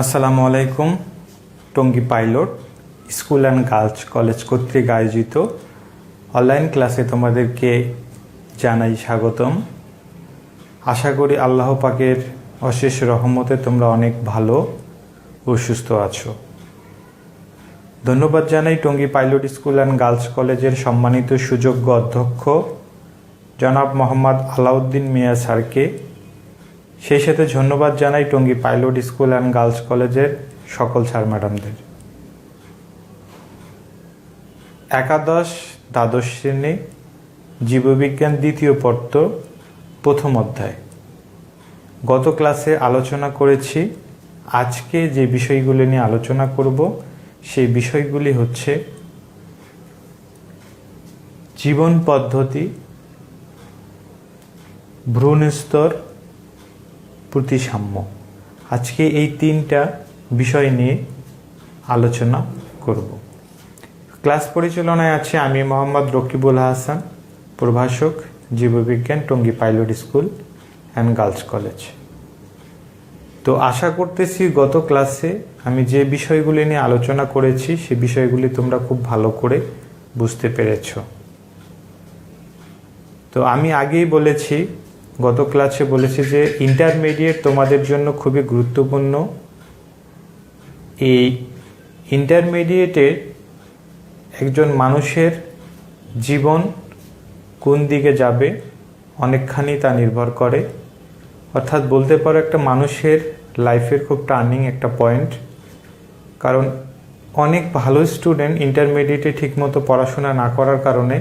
আসসালামু আলাইকুম, Tongi pilot, school and girls college কর্তৃক আয়োজিত অনলাইন ক্লাসে তোমাদেরকে জানাই স্বাগতম। আশা করি আল্লাহ পাকের অশেষ রহমতে তোমরা অনেক ভালো ও সুস্থ আছো। ধন্যবাদ জানাই Tongi pilot school and girls কলেজের সম্মানিত সুযোগ্য অধ্যক্ষ জনাব মোহাম্মদ আলাউদ্দিন মিয়া স্যারকে। সেই সাথে ধন্যবাদ জানাই Tongi pilot school and girls কলেজের সকল স্যার ম্যাডামদের। একাদশ দ্বাদশ শ্রেণি জীববিজ্ঞান দ্বিতীয় পত্র, প্রথম অধ্যায়। গত ক্লাসে আলোচনা করেছি, আজকে যে বিষয়গুলি নিয়ে আলোচনা করব, সেই বিষয়গুলি হচ্ছে জীবন পদ্ধতি ভ্রূণ স্তর প্রতিসাম্য। আজকে এই তিনটা বিষয় নিয়ে আলোচনা করব। ক্লাস পরিচালনায় আছে আমি মোহাম্মদ রকিবুল হাসান, প্রভাষক, জীববিজ্ঞান, Tongi pilot school and girls college. তো আশা করতেছি গত ক্লাসে আমি যে বিষয়গুলি নিয়ে আলোচনা করেছি, সে বিষয়গুলি তোমরা খুব ভালো করে বুঝতে পেরেছ। তো আমি আগেই বলেছি গত ক্লাসে বলেছি যে ইন্টারমিডিয়েট তোমাদের জন্য খুবই গুরুত্বপূর্ণ। এই ইন্টারমিডিয়েটে একজন মানুষের জীবন কোন দিকে যাবে, অনেকখানি তা নির্ভর করে। অর্থাৎ বলতে পারো একটা মানুষের লাইফের খুব টার্নিং একটা পয়েন্ট কারণ অনেক ভালো স্টুডেন্ট ইন্টারমিডিয়েটে ঠিকমতো পড়াশোনা না করার কারণে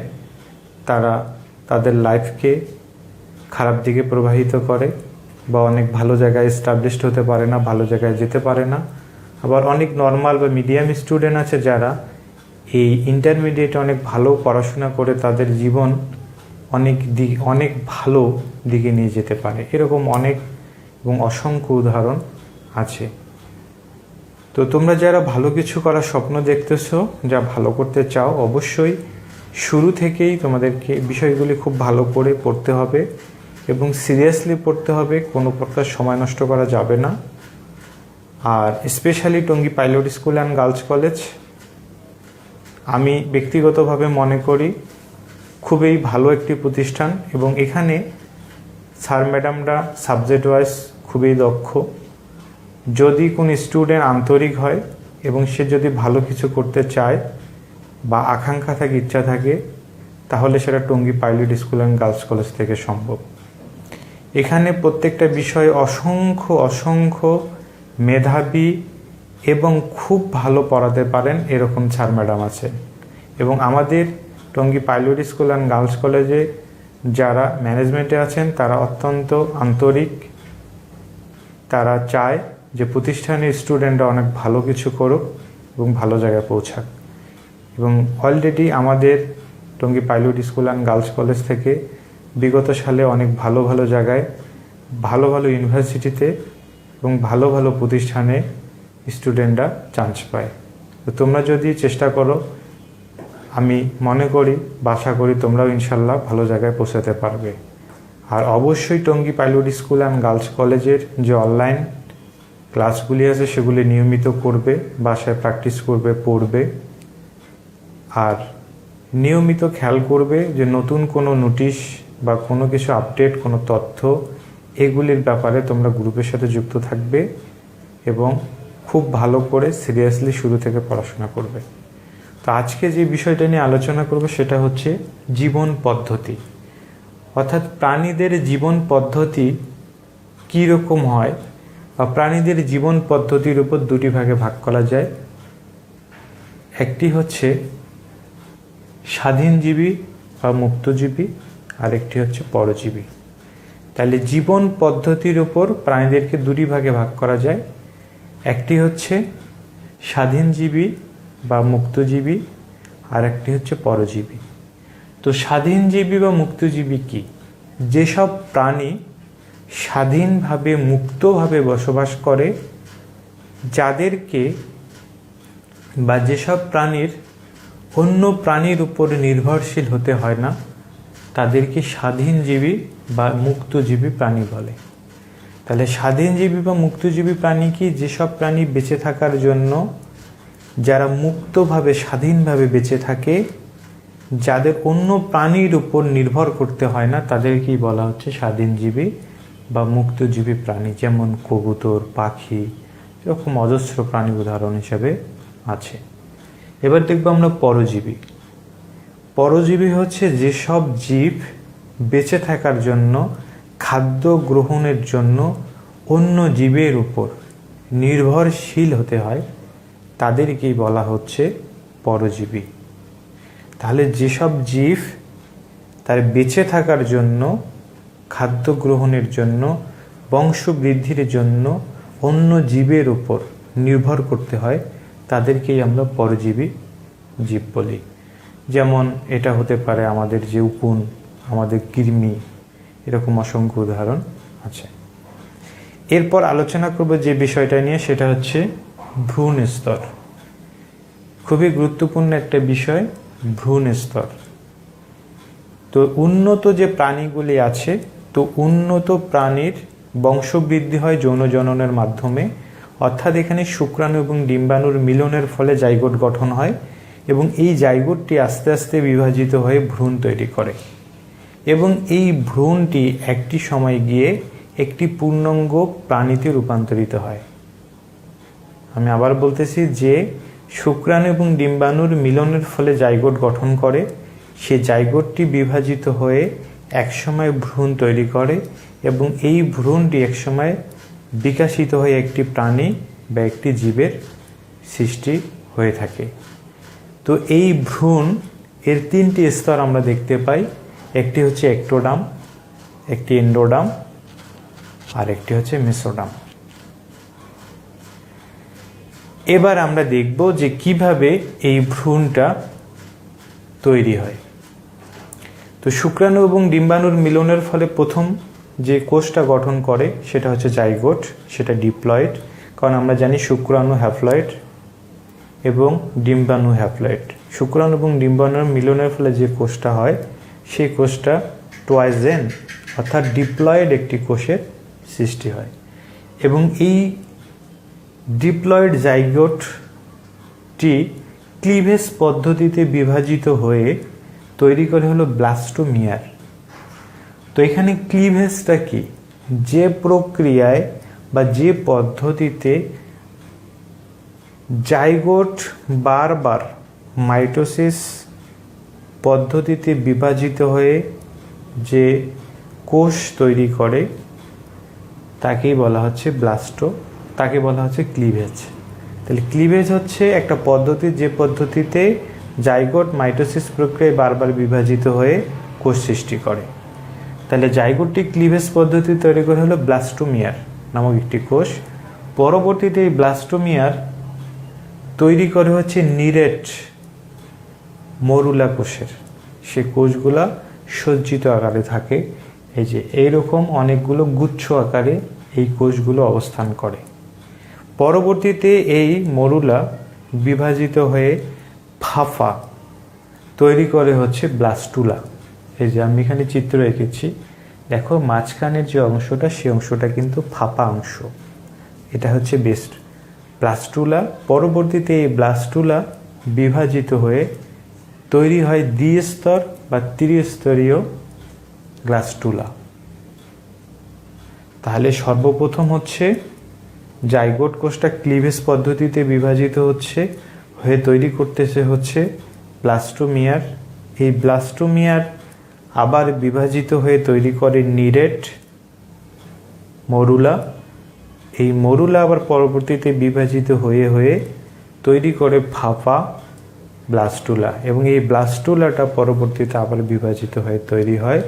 তারা তাদের লাইফকে খারাপ দিকে প্রবাহিত করে বা অনেক ভালো জায়গায় এস্টাবলিশড হতে পারে না, ভালো জায়গায় যেতে পারে না। আবার অনেক নর্মাল বা মিডিয়াম স্টুডেন্ট আছে যারা এই ইন্টারমিডিয়েটে অনেক ভালো পড়াশোনা করে তাদের জীবন অনেক দিক অনেক ভালো দিকে নিয়ে যেতে পারে। এরকম অনেক এবং অসংখ্য উদাহরণ আছে। তো তোমরা যারা ভালো কিছু করার স্বপ্ন দেখতেছো, যা ভালো করতে চাও, অবশ্যই শুরু থেকেই তোমাদেরকে বিষয়গুলি খুব ভালো করে পড়তে হবে। এবং সিরিয়াসলি পড়তে হবে, কোনো প্রকার সময় নষ্ট করা যাবে না। আর specially Tongi pilot school and girls college আমি ব্যক্তিগতভাবে মনে করি খুবই ভালো একটি প্রতিষ্ঠান এবং এখানে স্যার ম্যাডামরা সাবজেক্ট ওয়াইজ খুবই দক্ষ। যদি কোনো স্টুডেন্ট আন্তরিক হয় এবং সে যদি ভালো কিছু করতে চায় বা আকাঙ্ক্ষা থাকে, ইচ্ছা থাকে, তাহলে সেটা Tongi pilot school and girls college থেকে সম্ভব। এখানে প্রত্যেকটা বিষয় অসংখ্য অসংখ্য মেধাবী এবং খুব ভালো পড়াতে পারেন এরকম স্যার ম্যাডাম আছে। এবং আমাদের Tongi pilot school and girls কলেজে যারা ম্যানেজমেন্টে আছেন, তারা অত্যন্ত আন্তরিক। তারা চায় যে প্রতিষ্ঠানের স্টুডেন্টরা অনেক ভালো কিছু করুক এবং ভালো জায়গায় পৌঁছাক। এবং অলরেডি আমাদের Tongi pilot school and girls college থেকে বিগত সালে অনেক ভালো ভালো জায়গায়, ভালো ভালো ইউনিভার্সিটিতে এবং ভালো ভালো প্রতিষ্ঠানে স্টুডেন্টরা চান্স পায়। তো তোমরা যদি চেষ্টা করো, আমি মনে করি বাসা করি তোমরাও ইনশাল্লাহ ভালো জায়গায় পৌঁছাতে পারবে। আর অবশ্যই Tongi pilot school and girls কলেজের যে অনলাইন ক্লাসগুলি আছে, সেগুলি নিয়মিত করবে, বাসায় প্র্যাকটিস করবে, পড়বে। আর নিয়মিত খেয়াল করবে যে নতুন কোনো নোটিশ বা কোনো কিছু আপডেট কোনো তথ্য, এগুলির ব্যাপারে তোমরা গ্রুপের সাথে যুক্ত থাকবে এবং খুব ভালো করে সিরিয়াসলি শুরু থেকে পড়াশোনা করবে। তো আজকে যে বিষয়টা নিয়ে আলোচনা করব সেটা হচ্ছে জীবন পদ্ধতি। অর্থাৎ প্রাণীদের জীবন পদ্ধতি কী রকম হয় বা প্রাণীদের জীবন পদ্ধতির উপর দুটি ভাগে ভাগ করা যায়। একটি হচ্ছে স্বাধীনজীবী বা মুক্তজীবী আর একটি হচ্ছে পরজীবী। তাহলে জীবন পদ্ধতির উপর প্রাণীদেরকে দুটি ভাগে ভাগ করা যায়। একটি হচ্ছে স্বাধীনজীবী বা মুক্তজীবী আর একটি হচ্ছে পরজীবী। তো স্বাধীনজীবী বা মুক্তজীবী কি? যেসব প্রাণী স্বাধীনভাবে, মুক্তভাবে বসবাস করে, যাদেরকে বা যেসব প্রাণীর অন্য প্রাণীর উপর নির্ভরশীল হতে হয় না তাদেরকে স্বাধীনজীবী বা মুক্তজীবী প্রাণী বলে। তাহলে স্বাধীনজীবী বা মুক্তজীবী প্রাণী কি? যেসব প্রাণী বেঁচে থাকার জন্য যারা মুক্তভাবে, স্বাধীনভাবে বেঁচে থাকে, যাদের অন্য প্রাণীর উপর নির্ভর করতে হয় না, তাদেরকেই বলা হচ্ছে স্বাধীনজীবী বা মুক্তজীবী প্রাণী। যেমন কবুতর, পাখি, এরকম অজস্র প্রাণী উদাহরণ হিসাবে আছে। এবার দেখব আমরা পরজীবী। পরজীবী হচ্ছে যেসব জীব বেঁচে থাকার জন্য, খাদ্য গ্রহণের জন্য অন্য জীবের উপর নির্ভরশীল হতে হয়, তাদেরকেই বলা হচ্ছে পরজীবী। তাহলে যেসব জীব তার বেঁচে থাকার জন্য, খাদ্য গ্রহণের জন্য, বংশ বৃদ্ধির জন্য অন্য জীবের উপর নির্ভর করতে হয়, তাদেরকেই আমরা পরজীবী জীব বলি। যেমন এটা হতে পারে আমাদের যে উকুন আমাদের কৃমি, এরকম অসংখ্য উদাহরণ আছে। এরপর আলোচনা করব যে বিষয়টা নিয়ে, সেটা হচ্ছে ভ্রূণ স্তর। খুবই গুরুত্বপূর্ণ একটা বিষয়, ভ্রূণ স্তর। তো উন্নত যে প্রাণীগুলি আছে, তো উন্নত প্রাণীর বংশবৃদ্ধি হয় যৌন জননের মাধ্যমে। অর্থাৎ এখানে শুক্রাণু এবং ডিম্বাণুর মিলনের ফলে জাইগোট গঠন হয়। এবং এই জাইগোটটি আস্তে আস্তে বিভাজিত হয়ে ভ্রূণ তৈরি করে। এবং এই ভ্রূণটি একটি সময় গিয়ে একটি পূর্ণাঙ্গ প্রাণীতে রূপান্তরিত হয়। আমি আবার বলতেছি যে, শুক্রাণু এবং ডিম্বাণুর মিলনের ফলে জাইগোট গঠন করে। সে জাইগোটটি বিভাজিত হয়ে একসময় ভ্রূণ তৈরি করে এবং এই ভ্রূণটি একসময় বিকাশিত হয়ে একটি প্রাণী বা একটি জীবের সৃষ্টি হয়ে থাকে। তো এই ভ্রূণ এর তিনটি স্তর আমরা দেখতে পাই। একটি হচ্ছে একটোডাম একটি এন্ডোডাম আর একটি হচ্ছে মেসোডাম এবার আমরা দেখব যে কীভাবে এই ভ্রূণটা তৈরি হয়। তো শুক্রাণু এবং ডিম্বাণুর মিলনের ফলে প্রথম যে কোষটা গঠন করে সেটা হচ্ছে জাইগোট, সেটা ডিপ্লয়েড। কারণ আমরা জানি শুক্রাণু হ্যাপ্লয়েড এবং ডিম্বাণু হ্যাপ্লয়েড। শুক্রাণু এবং ডিম্বাণুর মিলনের ফলে যে কোষটা হয়, সেই কোষটা টোয়াইজেন অর্থাৎ ডিপ্লয়েড একটি কোষের সৃষ্টি হয়। এবং এই ডিপ্লয়েড জাইগোটটি ক্লিভেজ পদ্ধতিতে বিভাজিত হয়ে তৈরি করে হলো ব্লাস্টোমিয়ার। তো এখানে ক্লিভেজটা কি? যে প্রক্রিয়ায় বা যে পদ্ধতিতে জাইগোট বারবার মাইটোসিস পদ্ধতিতে বিভাজিত হয়ে যে কোষ তৈরি করে, তাকেই বলা হচ্ছে ব্লাস্টো, তাকে বলা হচ্ছে ক্লিভেজ। তাহলে ক্লিভেজ হচ্ছে একটা পদ্ধতি, যে পদ্ধতিতে জাইগোট মাইটোসিস প্রক্রিয়ায় বারবার বিভাজিত হয়ে কোষ সৃষ্টি করে। তাহলে জাইগোটটি ক্লিভেজ পদ্ধতি তৈরি করে হলো ব্লাস্টোমিয়ার নামক একটি কোষ। পরবর্তীতে এই ব্লাস্টোমিয়ার তৈরি করে হচ্ছে নিরেট মরুলা কোষের সে কোষগুলা সজ্জিত আকারে থাকে। এই যে এইরকম অনেকগুলো গুচ্ছ আকারে এই কোষগুলো অবস্থান করে। পরবর্তীতে এই মরুলা বিভাজিত হয়ে ফাফা তৈরি করে হচ্ছে ব্লাস্টুলা। এই যে আমি এখানে চিত্র এঁকেছি। দেখো, মাঝখানের যে অংশটা সেই অংশটা কিন্তু ফাঁপা অংশ। এটা হচ্ছে বেস্ট। ব্লাস্টুলা, পরবর্তীতে এই ব্লাস্টুলা বিভাজিত হয়ে তৈরি হয় দ্বিস্তর বা ত্রিস্তরীয় গ্লাস্টুলা। তাহলে সর্বপ্রথম হচ্ছে জাইগোট কোষটা ক্লিভেজ পদ্ধতিতে বিভাজিত হচ্ছে, হয়ে তৈরি করতেছে হচ্ছে ব্লাস্টোমিয়ার। এই ব্লাস্টোমিয়ার আবার বিভাজিত হয়ে তৈরি করে নিরেট মরুলা। এই মরুলা আবার পরবর্তীতে বিভাজিত হয়ে হয়ে তৈরি করে ফাফা ব্লাস্টুলা এবং এই ব্লাস্টুলাটা পরবর্তীতে আবার বিভাজিত হয়ে তৈরি হয়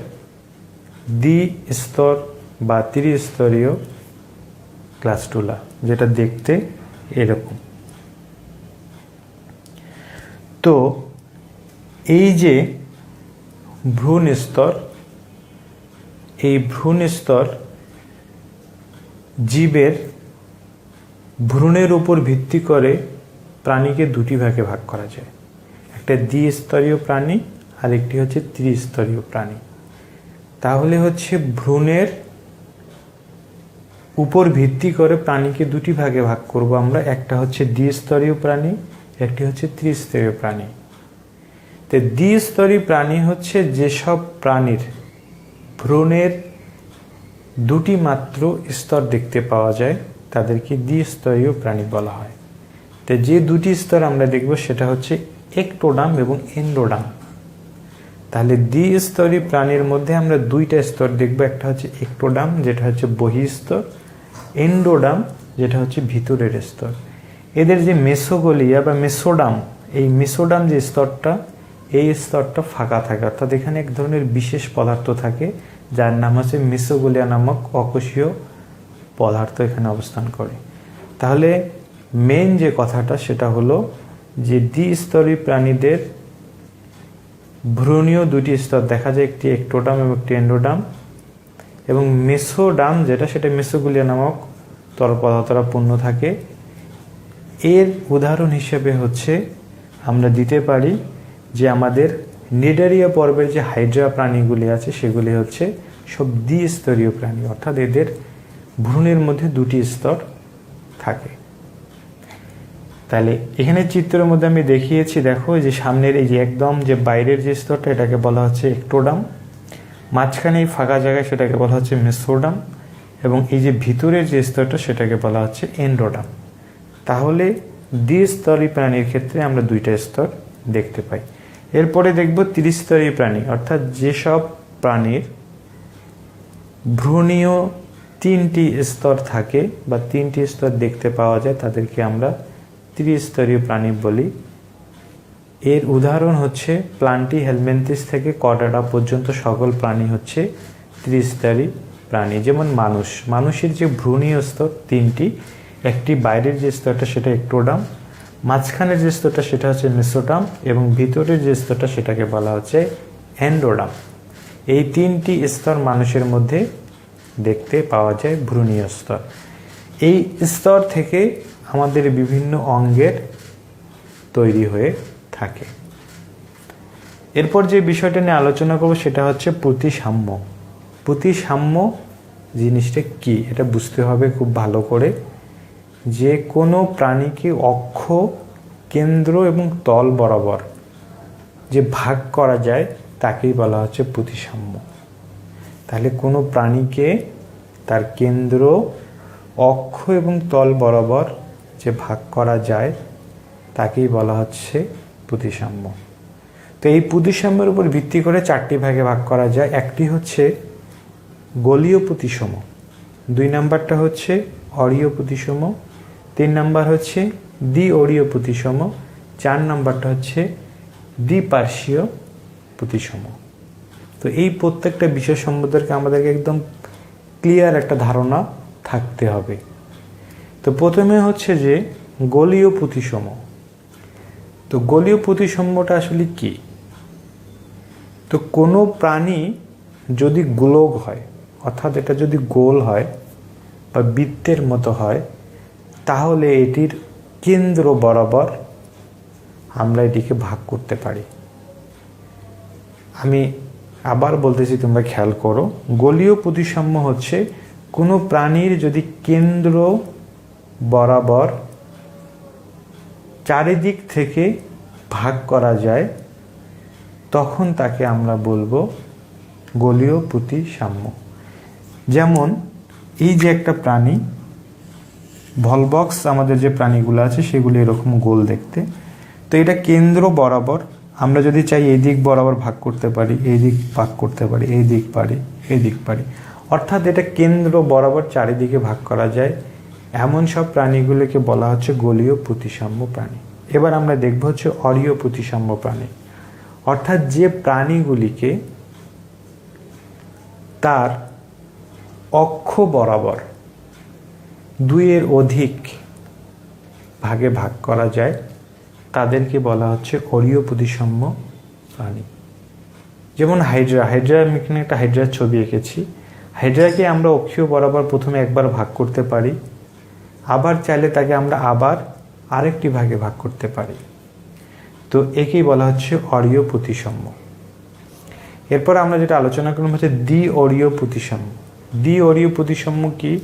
দ্বি স্তর বা ত্রিস্তরীয় গ্লাস্টুলা যেটা দেখতে এরকম। তো এই যে ভ্রূণ স্তর এই ভ্রূণ স্তর জীবের ভ্রূণের উপর ভিত্তি করে প্রাণীকে দুটি ভাগে ভাগ করা যায়। একটা দ্বিস্তরীয় প্রাণী আর একটি হচ্ছে ত্রিস্তরীয় প্রাণী। তাহলে হচ্ছে ভ্রূণের উপর ভিত্তি করে প্রাণীকে দুটি ভাগে ভাগ করব আমরা। একটা হচ্ছে দ্বিস্তরীয় প্রাণী, একটি হচ্ছে ত্রিস্তরীয় প্রাণী। তো দ্বিস্তরী প্রাণী হচ্ছে যেসব প্রাণীর ভ্রূণের দুটি মাত্র স্তর দেখতে পাওয়া যায়, তাদেরকে দ্বিস্তরীয় প্রাণী বলা হয়। তো যে দুটি স্তর আমরা দেখব, সেটা হচ্ছে একটোডাম এবং এন্ডোডাম তাহলে দ্বিস্তরী প্রাণীর মধ্যে আমরা দুইটা স্তর দেখব, একটা হচ্ছে একটোডাম যেটা হচ্ছে বহিস্তর। এন্ডোডাম যেটা হচ্ছে ভিতরের স্তর। এদের যে মেসোগলিয়া বা মেসোডাম, এই মেসোডাম যে স্তরটা, এই স্তরটা ফাঁকা থাকে। অর্থাৎ এখানে এক ধরনের বিশেষ পদার্থ থাকে যার নাম হচ্ছে মেসোগলিয়া নামক অকোষীয় পদার্থ এখানে অবস্থান করে। তাহলে মেন যে কথাটা সেটা হলো যে দ্বিস্তরী প্রাণীদের ভ্রূণীয় দুটি স্তর, দেখা যায় একটি একটোডাম এবং একটি এন্ডোডাম এবং মেসোডাম যেটা, সেটা মেসোগুলিয়া নামক তরল পদার্থরা পূর্ণ থাকে। এর উদাহরণ হিসেবে হচ্ছে আমরা দিতে পারি যে আমাদের নিডারিয়া পর্বের যে হাইড্রা প্রাণীগুলি আছে, সেগুলি হচ্ছে সব দ্বিস্তরীয় প্রাণী। অর্থাৎ এদের ভ্রূণের মধ্যে দুটি স্তর থাকে। তাহলে এখানে চিত্রের মধ্যে আমি দেখিয়েছি, দেখো, যে সামনের এই যে একদম যে বাইরের যে স্তরটা, এটাকে বলা হচ্ছে একটোডাম মাঝখানে এই ফাঁকা জায়গায় সেটাকে বলা হচ্ছে মেসোডাম এবং এই যে ভিতরের যে স্তরটা, সেটাকে বলা হচ্ছে এন্ডোডাম তাহলে দ্বিস্তরী প্রাণীর ক্ষেত্রে আমরা দুইটা স্তর দেখতে পাই। এরপরে দেখব ত্রিস্তরী প্রাণী, অর্থাৎ যেসব প্রাণীর ভ্রূণীয় তিনটি স্তর থাকে বা তিনটি স্তর দেখতে পাওয়া যায়, তাদেরকে আমরা ত্রিস্তরীয় প্রাণী বলি। এর উদাহরণ হচ্ছে প্লান্টি হেলমেন্থিস থেকে কডাডা পর্যন্ত সকল প্রাণী হচ্ছে ত্রিস্তরী প্রাণী, যেমন মানুষ। মানুষের যে ভ্রূণীয় স্তর তিনটি, একটি বাইরের যে স্তরটা সেটা একটোডাম মাঝখানের যে স্তরটা, সেটা হচ্ছে মেসোডাম এবং ভিতরের যে স্তরটা, সেটাকে বলা হচ্ছে অ্যান্ডোডাম। এই তিনটি স্তর মানুষের মধ্যে দেখতে পাওয়া যায় ভ্রূণীয় স্তর। এই স্তর থেকে আমাদের বিভিন্ন অঙ্গের তৈরি হয়ে থাকে। এরপর যে বিষয়টা নিয়ে আলোচনা করব, সেটা হচ্ছে প্রতিসাম্য। প্রতিসাম্য জিনিসটা কি? এটা বুঝতে হবে খুব ভালো করে। যে কোনো প্রাণীকে অক্ষ, কেন্দ্র এবং তল বরাবর যে ভাগ করা যায়, তাকেই বলা হচ্ছে প্রতিসাম্য। তাহলে কোনো প্রাণীকে তার কেন্দ্র, অক্ষ এবং তল বরাবর যে ভাগ করা যায়, তাকেই বলা হচ্ছে প্রতিসাম্য। তো এই প্রতিসাম্যের উপর ভিত্তি করে চারটি ভাগে ভাগ করা যায়। একটি হচ্ছে গলীয় প্রতিসম। দুই নাম্বারটা হচ্ছে অরীয় প্রতিসম। তিন নাম্বার হচ্ছে দ্বি অরীয় প্রতিসম, চার নাম্বারটা হচ্ছে দ্বিপার্শ্বীয় প্রতিসম। তো এই প্রত্যেকটা বিষয় সম্পর্কে আমাদেরকে একদম ক্লিয়ার একটা ধারণা থাকতে হবে। তো প্রথমে হচ্ছে যে গলীয় প্রতিসম। তো গলীয় প্রতিসম্যটা আসলে কি? তো কোনো প্রাণী যদি গোলক হয়, অর্থাৎ এটা যদি গোল হয় বা বৃত্তের মতো হয় তাহলে এটির কেন্দ্র বরাবর আমরা এটিকে ভাগ করতে পারি। আমি আবার বলতেছি, তোমরা খেয়াল করো, গলীয় প্রতিসাম্য হচ্ছে কোনো প্রাণীর যদি কেন্দ্র বরাবর চারিদিক থেকে ভাগ করা যায়, তখন তাকে আমরা বলব গলীয় প্রতিসাম্য। যেমন এই যে একটা প্রাণী ভলবক্স আমাদের যে প্রাণীগুলো আছে, সেগুলো এরকম গোল দেখতে। তো এটা কেন্দ্র বরাবর, আমরা যদি চাই এই দিক বরাবর ভাগ করতে পারি এই দিক ভাগ করতে পারি এই দিক পারি এই দিক পারি। অর্থাৎ এটা কেন্দ্র বরাবর চারিদিকে ভাগ করা যায়। এমন সব প্রাণীগুলোকে বলা হচ্ছে গলীয় প্রতিসাম্য প্রাণী। এবার আমরা দেখব হচ্ছে অরীয় প্রতিসাম্য প্রাণী। অর্থাৎ যে প্রাণীগুলিকে তার অক্ষ বরাবর দুইয়ের অধিক ভাগে ভাগ করা যায়। তাদেরকে বলা হচ্ছে অরীয় প্রতিসাম্য প্রাণী। যেমন হাইড্রা হাইড্রা আমি এখানে একটা হাইড্রার ছবি এঁকেছি। হাইড্রাকে আমরা অক্ষীয় বরাবর প্রথমে একবার ভাগ করতে পারি। আবার চাইলে তাকে আমরা আবার আরেকটি ভাগে ভাগ করতে পারি। তো একেই বলা হচ্ছে অরীয় প্রতিসাম্য। এরপর আমরা যেটা আলোচনা করলাম হচ্ছে দ্বি অরীয় প্রতিসাম্য। দ্বি অরীয় প্রতিসাম্য কি?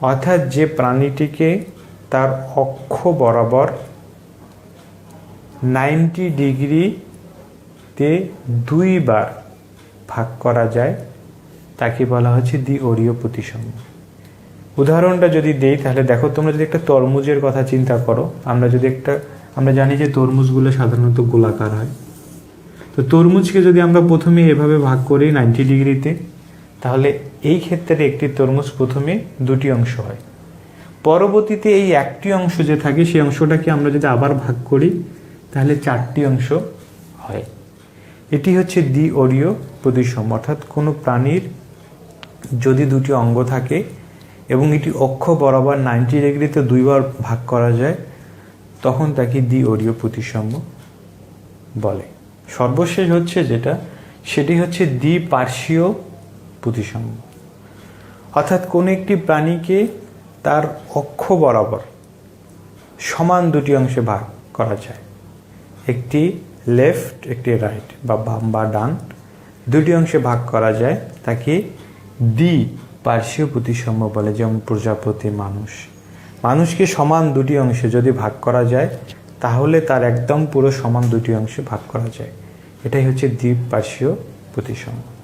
অর্থাৎ যে প্রাণীটিকে তার অক্ষ বরাবর নাইনটি ডিগ্রিতে দুইবার ভাগ করা যায়, তাকে বলা হচ্ছে দ্বি অরীয় প্রতিসম্য উদাহরণটা যদি দেই, তাহলে দেখো তোমরা যদি একটা তরমুজের কথা চিন্তা করো, আমরা যদি একটা, আমরা জানি যে তরমুজগুলো সাধারণত গোলাকার হয়। তো তরমুজকে যদি আমরা প্রথমে এভাবে ভাগ করি নাইনটি ডিগ্রিতে তাহলে এই ক্ষেত্রে একটি তরমুজ প্রথমে দুটি অংশ হয়। পরবর্তীতে এই একটি অংশ যে থাকে, সেই অংশটাকে আমরা যদি আবার ভাগ করি, তাহলে চারটি অংশ হয়। এটি হচ্ছে দ্বি অরীয় প্রতিসম, অর্থাৎ কোনো প্রাণীর যদি দুটি অঙ্গ থাকে এবং এটি অক্ষ বরাবর নাইনটি ডিগ্রিতে দুইবার ভাগ করা যায়, তখন তাকে দ্বি অরীয় প্রতিসম্য বলে। সর্বশেষ হচ্ছে যেটা, সেটি হচ্ছে দ্বিপার্শ্বীয় প্রতিসম্য অর্থাৎ কোনো একটি প্রাণীকে তার অক্ষ বরাবর সমান দুটি অংশে ভাগ করা যায়। একটি লেফট, একটি রাইট বা বাম বা ডান দুটি অংশে ভাগ করা যায়। তাকে দ্বি পার্শ্বীয় প্রতিসম্য বলে, যেমন প্রজাপতি, মানুষ। মানুষকে সমান দুটি অংশে যদি ভাগ করা যায়, তাহলে তার একদম পুরো সমান দুটি অংশে ভাগ করা যায়। এটাই হচ্ছে দ্বিপার্শ্বীয় প্রতিসম্য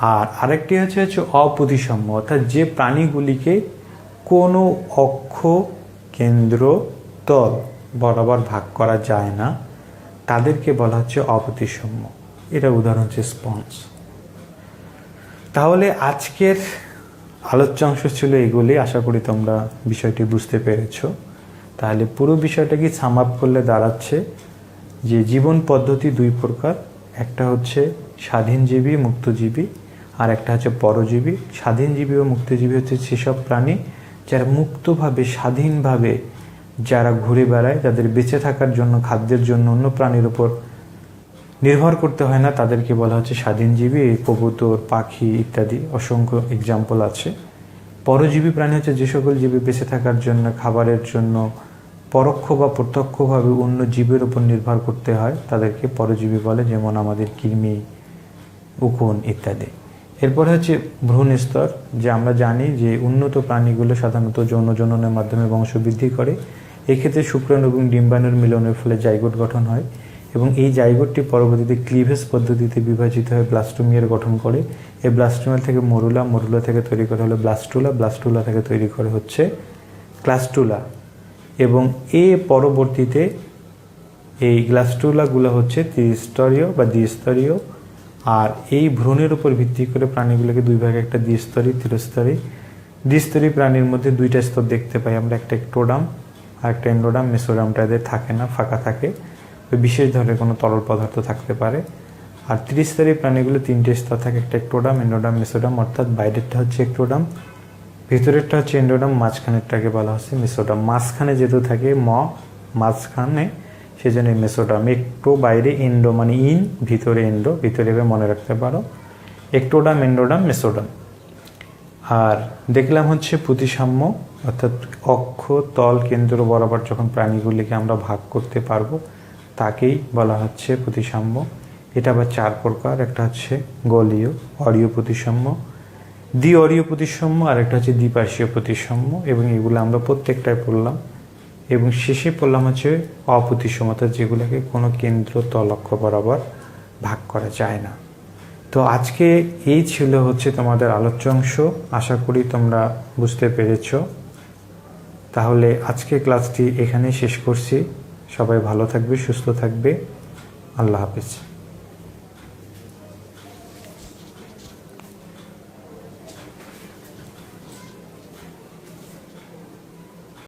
আর আরেকটি হচ্ছে হচ্ছে অপ্রতিসম্য অর্থাৎ যে প্রাণীগুলিকে কোনো অক্ষ, কেন্দ্র, তল বরাবর ভাগ করা যায় না, তাদেরকে বলা হচ্ছে অপ্রতিসম্য এটা উদাহরণ হচ্ছে স্পঞ্জ। তাহলে আজকের আলোচ্য অংশ ছিল এগুলি, আশা করি তোমরা বিষয়টি বুঝতে পেরেছ। তাহলে পুরো বিষয়টাকে সাম আপ করলে দাঁড়াচ্ছে? যে জীবন পদ্ধতি দুই প্রকার, একটা হচ্ছে স্বাধীনজীবী, মুক্তজীবী আর একটা হচ্ছে পরজীবী, স্বাধীনজীবী ও মুক্তজীবী হচ্ছে সেসব প্রাণী যারা মুক্তভাবে, স্বাধীনভাবে যারা ঘুরে বেড়ায়, যাদের বেঁচে থাকার জন্য, খাদ্যের জন্য অন্য প্রাণীর উপর নির্ভর করতে হয় না, তাদেরকে বলা হচ্ছে স্বাধীনজীবী। কবুতর, পাখি ইত্যাদি অসংখ্য এক্সাম্পল আছে। পরজীবী প্রাণী হচ্ছে যে সকল জীবী বেঁচে থাকার জন্য, খাবারের জন্য পরোক্ষ বা প্রত্যক্ষভাবে অন্য জীবের উপর নির্ভর করতে হয়, তাদেরকে পরজীবী বলে, যেমন আমাদের কৃমি, উকুন ইত্যাদি। এরপর হচ্ছে ভ্রূণ স্তর, যে আমরা জানি যে উন্নত প্রাণীগুলো সাধারণত যৌন জননের মাধ্যমে বংশবৃদ্ধি করে। এক্ষেত্রে শুক্রাণু এবং ডিম্বাণুর মিলনের ফলে জাইগোট গঠন হয় এবং এই জাইগোটটি পরবর্তীতে ক্লিভেজ পদ্ধতিতে বিভাজিত হয়ে ব্লাস্টোমিয়ার গঠন করে। এই ব্লাস্টোমিয়ার থেকে মরুলা মরুলা থেকে তৈরি করা হলো ব্লাস্টুলা ব্লাস্টুলা থেকে তৈরি করে হচ্ছে ক্লাস্টুলা। এবং এ পরবর্তীতে এই গ্লাস্টুলাগুলো হচ্ছে ত্রিস্তরীয় বা দ্বিস্তরীয় আর এই ভ্রূণের উপর ভিত্তি করে প্রাণীগুলোকে দুই ভাগে একটা দ্বিস্তরী, ত্রিস্তরী। দ্বিস্তরী প্রাণীর মধ্যে দুইটা স্তর দেখতে পাই আমরা, একটা একটোডাম আর একটা এন্ডোডাম। মেসোডামটা এদের থাকে না, ফাঁকা থাকে। বিশেষ ধরনের কোনো তরল পদার্থ থাকতে পারে। আর ত্রিস্তরী প্রাণীগুলো তিনটে স্তর থাকে, একটা একটোডাম এন্ডোডাম, মেসোডাম। অর্থাৎ বাইরেরটা হচ্ছে একটোডাম ভিতরেরটা হচ্ছে এন্ডোডাম। মাঝখানেরটাকে বলা হচ্ছে মেসোডাম। মাঝখানে যেহেতু থাকে ম, মাঝখানে সেজন্য মেসোডাম একটু বাইরে এন্ডো মানে ইন, ভিতরে এন্ডো ভিতরে মনে রাখতে পারো। একটোডাম এন্ডোডাম মেসোডাম। আর দেখলাম হচ্ছে প্রতিসাম্য, অর্থাৎ অক্ষ, তল, কেন্দ্র বরাবর যখন প্রাণীগুলিকে আমরা ভাগ করতে পারব, তাকেই বলা হচ্ছে প্রতিসাম্য। এটা আবার চার প্রকার, একটা হচ্ছে গলীয়, অরীয় প্রতিসাম্য দ্বি অরীয় প্রতিসাম্য, আর একটা হচ্ছে দ্বিপার্শ্বীয় প্রতিসাম্য, এবং এগুলো আমরা প্রত্যেকটাই পড়লাম। এবং শেষে পড়লাম হচ্ছে অপ্রতিসমতা যেগুলোকে কোনো কেন্দ্র তলক্ষ্য বরাবর ভাগ করা যায় না। তো আজকে এই ছিল হচ্ছে তোমাদের আলোচ্য অংশ। আশা করি তোমরা বুঝতে পেরেছ। তাহলে আজকে ক্লাসটি এখানেই শেষ করছি। সবাই ভালো থাকবে, সুস্থ থাকবে। আল্লাহ হাফিজ।